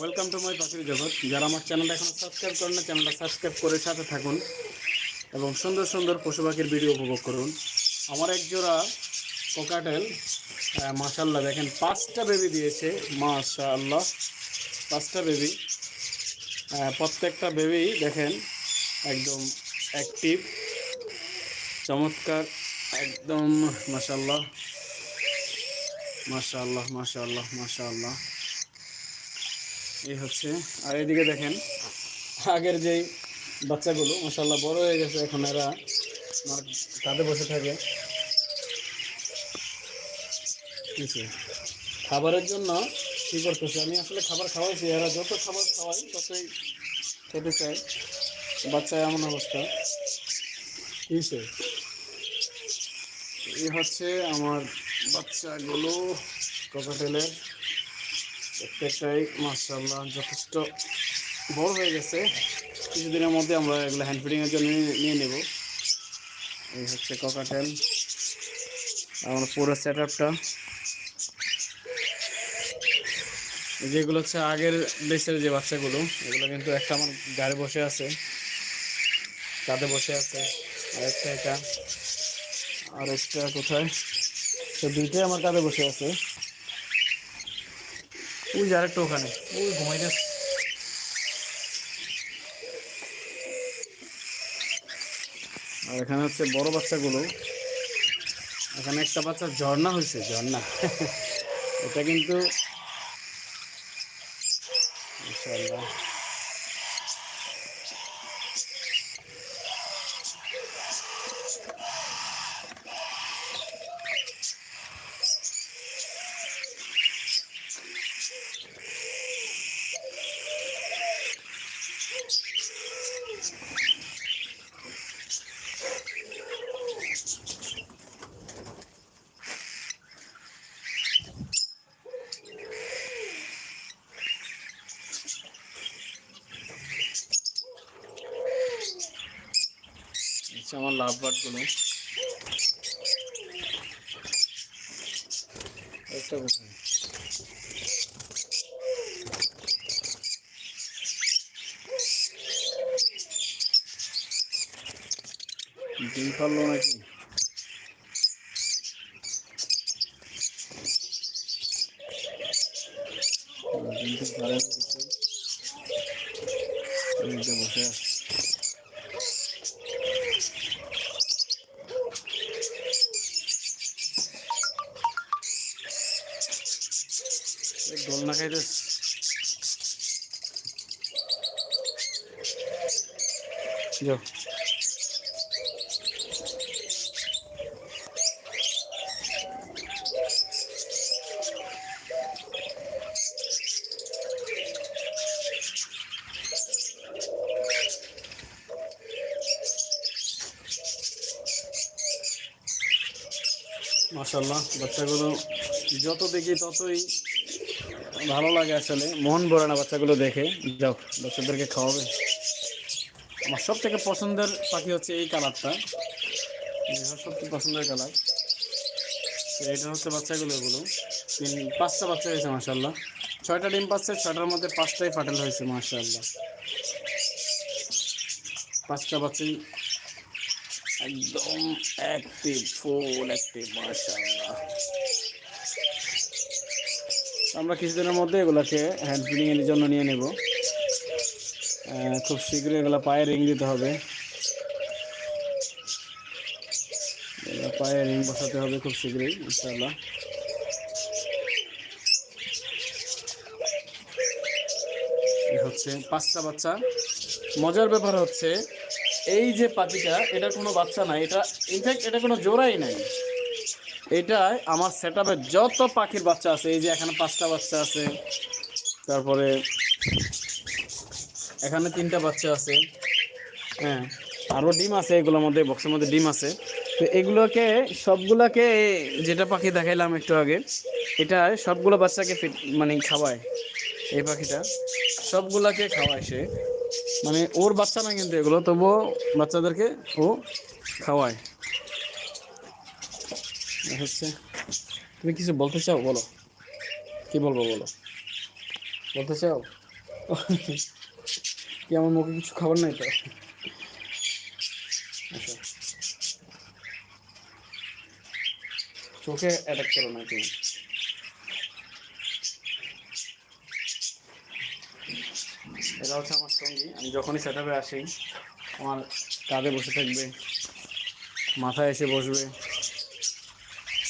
Welcome to my পাখির জগৎ। যারা আমার চ্যানেলটা এখন সাবস্ক্রাইব করেন না চ্যানেলটা সাবস্ক্রাইব করে সাথে থাকুন এবং সুন্দর সুন্দর পশু পাখির ভিডিও উপভোগ করুন। আমার এক জোড়া কোকাটেল মাশাল্লাহ দেখেন, পাঁচটা বেবি দিয়েছে মাশাল্লাহ পাঁচটা বেবি প্রত্যেকটা বেবি দেখেন, একদম অ্যাক্টিভ চমৎকার, একদম মাশাল্লাহ মাশাল্লাহ মাশাল্লাহ মাশাল্লাহ এই হচ্ছে। আর এদিকে দেখেন, আগের যেই বাচ্চাগুলো মাসাল্লাহ বড় হয়ে গেছে, এখন এরা কাঁধে বসে থাকে। খাবারের জন্য কী করতেছে? আমি আসলে খাবার খাওয়াইছি, এরা যত খাবার খাওয়াই ততই খেতে চায়। বাচ্চা এমন অবস্থা। কিসে এই হচ্ছে আমার বাচ্চাগুলো ককাটেলের প্রত্যেকটাই মার্শাল্লাহ যথেষ্ট বড় হয়ে গেছে। কিছুদিনের মধ্যে আমরা এগুলো হ্যান্ড ফিডিংয়ের জন্য নিয়ে- নেব। এই হচ্ছে ককাটেল আমার পুরো সেট আপটা যেগুলো হচ্ছে আগের দেশের যে বাচ্চাগুলো, এগুলো কিন্তু একটা আমার গাড়ি বসে আছে। কাঁধে বসে আছে। আর একটা এটা। আর একটা কোথায়? তো দুইটাই আমার কাঁধে বসে আছে। ওই যে আরেকটা ওখানে। ওই ঘুমাইতেছে আর এখানে হচ্ছে বড় বাচ্চাগুলো। এখানে একটা বাচ্চা ঝর্ণা হয়েছে, ঝর্ণা। এটা কিন্তু মাশাআল্লাহ। হচ্ছে আমার লাভ বার্ডগুলো ডিম পারল নাকি? ডিম বসে আছে। এই দোলনা খাইতে যাও মাশাল্লাহ বাচ্চাগুলো যত দেখি ততই ভালো লাগে আসলে। মন ভরে না বাচ্চাগুলো দেখে। যাও, বাচ্চাদেরকে খাওয়াবে। আমার সব থেকে পছন্দের পাখি হচ্ছে এই কালারটা। সব থেকে পছন্দের কালার। এটা হচ্ছে বাচ্চাগুলো এগুলো। তিন, পাঁচটা বাচ্চা হয়েছে মাশাল্লাহ ছয়টা ডিম পাচ্ছে, ছয়টার মধ্যে পাঁচটাই ফাটেল হয়েছে মাশাল্লাহ পাঁচটা বাচ্চাই একদম অ্যাক্টিভ ফুল অ্যাক্টিভ মাশাল্লাহ আমরা কিছুদিনের মধ্যে এগুলোকে হ্যান্ড ফিডিংয়ের জন্য নিয়ে নেব। খুব শীঘ্রই এগুলো পায়ে রিং দিতে হবে। পায়ে রিং বসাতে হবে খুব শীঘ্রই ইনশাল্লাহ হচ্ছে পাঁচটা বাচ্চা। মজার ব্যাপার হচ্ছে, এই যে পাখিটা, এটা কোনো বাচ্চা নাই এটা ইনফ্যাক্ট এটা কোনো জোড়াই নাই। এটাই আমার সেট যত পাখির বাচ্চা আছে, এই যে এখানে পাঁচটা বাচ্চা আছে, তারপরে এখানে তিনটা বাচ্চা আছে হ্যাঁ আরও ডিম আছে, এগুলোর মধ্যে বক্সের মধ্যে ডিম আছে। তো এগুলোকে, সবগুলোকে যেটা পাখি দেখাইলাম একটু আগে, এটা সবগুলো বাচ্চাকে ফিট- মানে খাওয়ায়, এই পাখিটা। সবগুলোকে খাওয়ায় সে। মানে ওর বাচ্চা না কিন্তু এগুলো, তবুও বাচ্চাদেরকে ও খাওয়ায়। হচ্ছে। তুমি কিছু বলতে চাও? বলো। কি বলব বলো? বলতে চাও? কি আমার মুখে কিছু খাবার নাই তো? আচ্ছা। চোখে অ্যাটাক করো না তুমি। এটা হচ্ছে আমার সঙ্গী। আমি যখনই সেটাপে আসি, আমার কাঁধে বসে থাকবে, মাথায় এসে বসবে।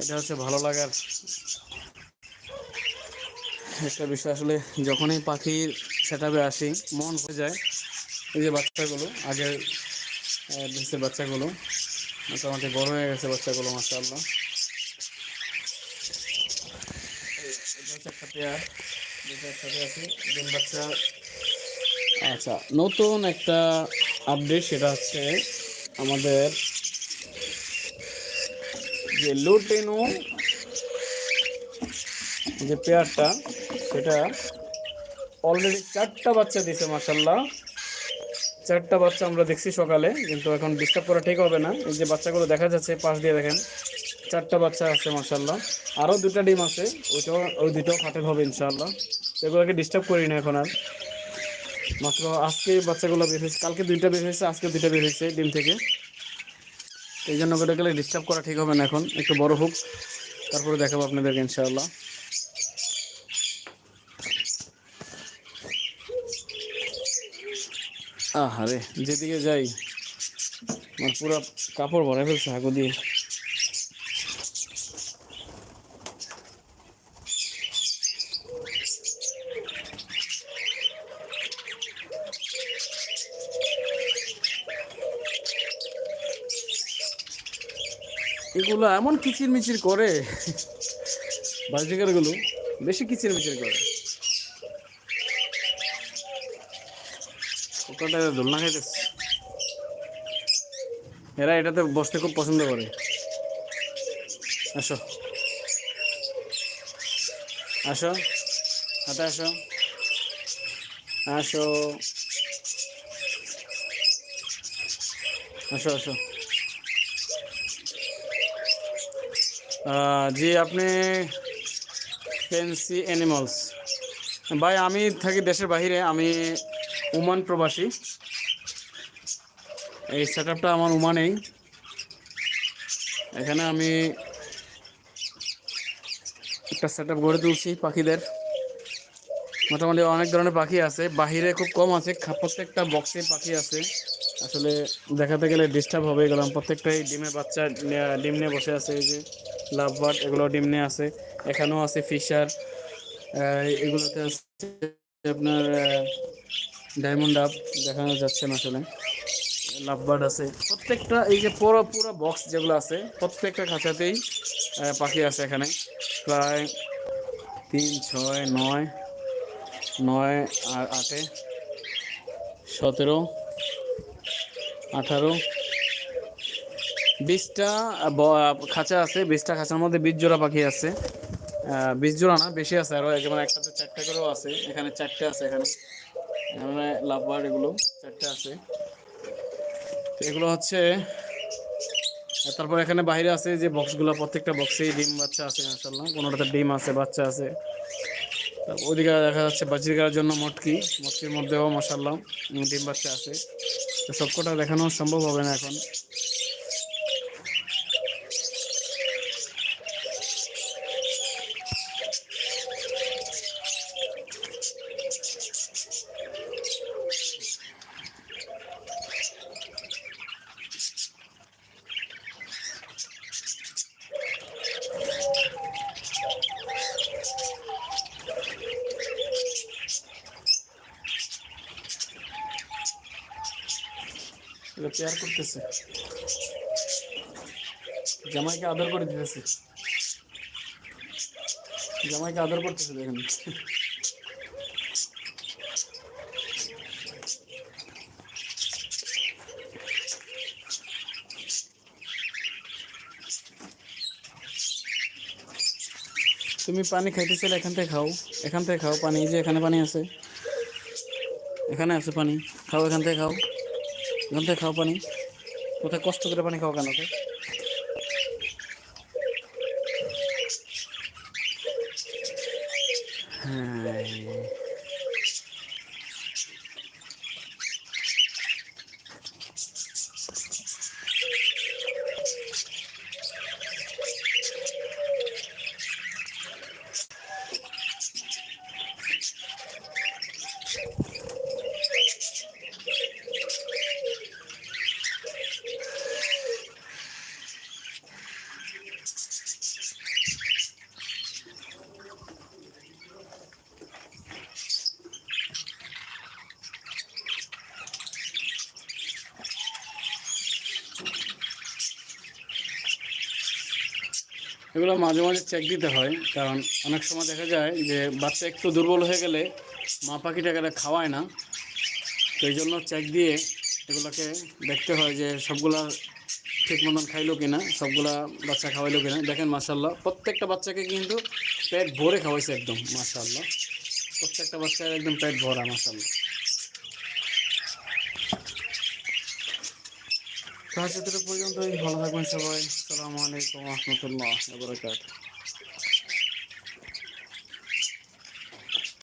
এটা হচ্ছে ভালো লাগার একটা বিষয়। আসলে যখনই পাখির সেট আপে আসি, মন হয়ে যায়। এই যে বাচ্চাগুলো, আগের দেশের বাচ্চাগুলো, মোটামুটি বড় হয়ে গেছে বাচ্চাগুলো মাসাল্লাহ আচ্ছা নতুন একটা আপডেট সেটা হচ্ছে আমাদের যে লুটেনো, যে পেয়ারটা, সেটা অলরেডি চারটা বাচ্চা দিয়েছে মাসাল্লাহ চারটা বাচ্চা আমরা দেখছি সকালে, কিন্তু এখন ডিস্টার্ব করা ঠিক হবে না। এই যে বাচ্চাগুলো দেখা যাচ্ছে, পাশ দিয়ে দেখেন, চারটা বাচ্চা আছে মাসাল্লাহ আরও দুটা ডিম আছে, ওইটাও, ওই দুটাও ফাটেল হবে ইনশাল্লাহ এগুলোকে ডিস্টার্ব করি না এখন আর। মাত্র আজকে বাচ্চাগুলো বের হয়েছে, কালকে দুইটা বের হয়েছে, আজকে দুইটা বের হয়েছে ডিম থেকে। এই জন্য করে গেলে ডিস্টার্ব করা ঠিক হবে না এখন। একটু বড় হোক, তারপরে দেখাবো আপনাদেরকে ইনশাআল্লাহ। আহারে, যেদিকে যাই আমার পুরো কাপড় ভরে ফেলছে হাগু দিয়ে। এগুলো এমন কিচির মিচির করে। বাজিকারগুলো বেশি কিচির মিচির করে দোলনা এরা এটাতে বসতে খুব পছন্দ করে। আসো। আসো। হাতে আসো। আসো। আসো আসো। জি আপনি ফেন্সি অ্যানিমালস ভাই, আমি থাকি দেশের বাইরে আমি ওমান প্রবাসী। এই সেট আমার ওমানেই এখানে আমি একটা সেট গড়ে তুলছি পাখিদের। মোটামুটি অনেক ধরনের পাখি আছে। বাহিরে খুব কম আছে। প্রত্যেকটা বক্সে পাখি আছে। আসলে দেখাতে গেলে ডিস্টার্ব হবে। গেলাম প্রত্যেকটাই ডিমের বাচ্চা, ডিম নিয়ে বসে আছে এই যে। লাভ বার্ড, এগুলো ডিম নিয়ে আছে। এখানেও আছে ফিশার এগুলোতে আছে আপনার ডায়মন্ড আপ দেখানো যাচ্ছে না আসলে। লাভ বার্ড আছে। প্রত্যেকটা এই যে পুরো পুরো বক্স যেগুলো আছে, প্রত্যেকটা খাঁচাতেই পাখি আছে এখানে। প্রায় তিন, ছয়, নয় নয় আর আটে, সতেরো, আঠারো বিশটা খাঁচা আছে বিশটা খাঁচার মধ্যে বিশ জোড়া পাখি আছে। বিশ জোড়া না, বেশি আছে আরও যেমন একটাতে চারটে করেও আছে, এখানে চারটে আছে এখানে। এখানে লাভ বার্ড এগুলো, চারটে আছে। তো এগুলো হচ্ছে তারপর এখানে বাইরে আছে যে বক্সগুলো, প্রত্যেকটা বক্সেই ডিম বাচ্চা আছে মাসাল্লাহ কোনোটাতে ডিম আছে, বাচ্চা আছে। তারপর ওদিকে দেখা যাচ্ছে বাজিকার জন্য মটকি, মটকির মধ্যেও মশাল্লাহ ডিম বাচ্চা আছে। তো সবকটা দেখানো সম্ভব হবে না এখন। এটা পেয়ার করতেছে জামাইকে আদর করে দিতেছে জামাইকে আদর করতেছে দেখেন তুমি পানি খাইতেছিলে এখান থেকে খাও এখান থেকে খাও পানি এই যে এখানে পানি আছে এখানে আছে পানি খাও এখান থেকে খাও এখান থেকে খাওয়া পানি। কোথায় কষ্ট করে পানি খাওয়া কেন তো হ্যাঁ। এগুলো মাঝে মাঝে চেক দিতে হয়, কারণ অনেক সময় দেখা যায় যে বাচ্চা একটু দুর্বল হয়ে গেলে মা পাখিটাকে খাওয়ায় না। তো এই জন্য চেক দিয়ে এগুলোকে দেখতে হয় যে সবগুলা ঠিক মতন খাইলো কিনা, সবগুলা বাচ্চা খাওয়াইলো কিনা। দেখেন মাসাল্লাহ প্রত্যেকটা বাচ্চাকে কিন্তু পেট ভরে খাওয়াইছে একদম মাসাল্লাহ প্রত্যেকটা বাচ্চার একদম পেট ভরা মাসাল্লাহ তো আজকে পর্যন্তই। ভালো থাকবেন সবাই। আসসালামু আলাইকুম রহমতুল্লাহ